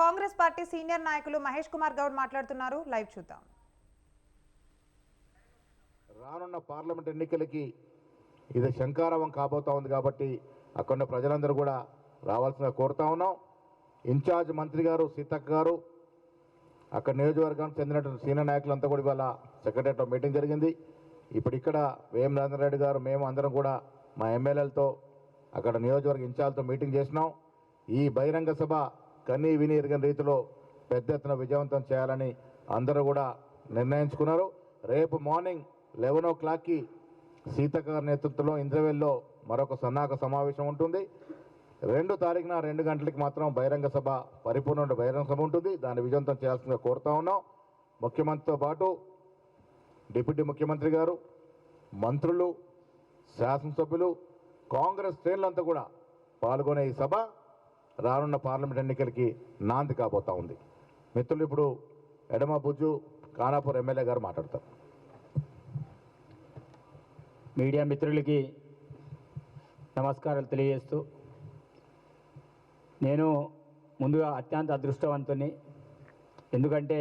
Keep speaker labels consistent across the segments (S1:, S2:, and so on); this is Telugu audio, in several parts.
S1: కాంగ్రెస్ పార్టీ సీనియర్ నాయకులు మహేష్ కుమార్ గౌడ్ మాట్లాడుతున్నారు. లైవ్ చూద్దాం.
S2: రానున్న పార్లమెంట్ ఎన్నికలకి ఇది శంకారవం కాబోతా ఉంది కాబట్టి అక్కడ ప్రజలందరూ కూడా రావాల్సిన కోరుతా ఉన్నాం. ఇన్ఛార్జ్ మంత్రి గారు సీతక్క గారు అక్కడ నియోజకవర్గానికి చెందినటువంటి సీనియర్ నాయకులంతా కూడా ఇవాళ సెక్రటరీతో మీటింగ్ జరిగింది. ఇప్పుడు ఇక్కడ వేం రెడ్డి గారు మేము అందరం కూడా మా ఎమ్మెల్యేలతో అక్కడ నియోజకవర్గ ఇన్ఛార్జ్తో మీటింగ్ చేసినాం. ఈ బహిరంగ సభ కన్నీ విని ఎరగని రీతిలో పెద్ద ఎత్తున విజయవంతం చేయాలని అందరూ కూడా నిర్ణయించుకున్నారు. రేపు మార్నింగ్ లెవెన్ ఓ క్లాక్కి సీతక్క గారి నేతృత్వంలో ఇంద్రవెల్లో మరొక సన్నాహక సమావేశం ఉంటుంది. రెండు తారీఖున రెండు గంటలకి మాత్రం బహిరంగ సభ పరిపూర్ణ బహిరంగ సభ ఉంటుంది. దాన్ని విజయవంతం చేయాల్సిందిగా కోరుతా ఉన్నాం. ముఖ్యమంత్రితో పాటు డిప్యూటీ ముఖ్యమంత్రి గారు మంత్రులు శాసనసభ్యులు కాంగ్రెస్ శ్రేణులంతా కూడా పాల్గొనే ఈ సభ. రానున్న పార్లమెంట్ ఎన్నికలకి నాంది కాబోతా ఉంది. మిత్రులు ఇప్పుడు ఎడమ బుజ్జు ఖానాపూర్ ఎమ్మెల్యే గారు మాట్లాడతారు.
S3: మీడియా మిత్రులకి నమస్కారాలు తెలియజేస్తూ నేను ముందుగా అత్యంత అదృష్టవంతుని ఎందుకంటే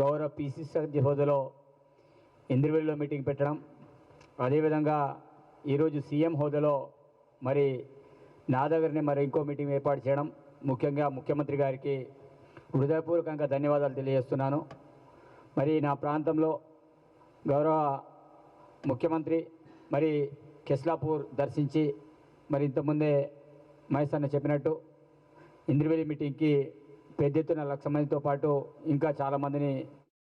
S3: గౌరవ పిసిసి హోదాలో ఇంద్రవెల్లిలో మీటింగ్ పెట్టడం అదేవిధంగా ఈరోజు సీఎం హోదాలో మరి నా దగ్గరనే మరి ఇంకో మీటింగ్ ఏర్పాటు చేయడం ముఖ్యంగా ముఖ్యమంత్రి గారికి హృదయపూర్వకంగా ధన్యవాదాలు తెలియజేస్తున్నాను. మరి నా ప్రాంతంలో గౌరవ ముఖ్యమంత్రి మరి కెస్లాపూర్ దర్శించి మరి ఇంతకుముందే మహేష్ అన్న చెప్పినట్టు ఇంద్రవెల్లి మీటింగ్కి పెద్ద ఎత్తున లక్ష మందితో పాటు ఇంకా చాలామందిని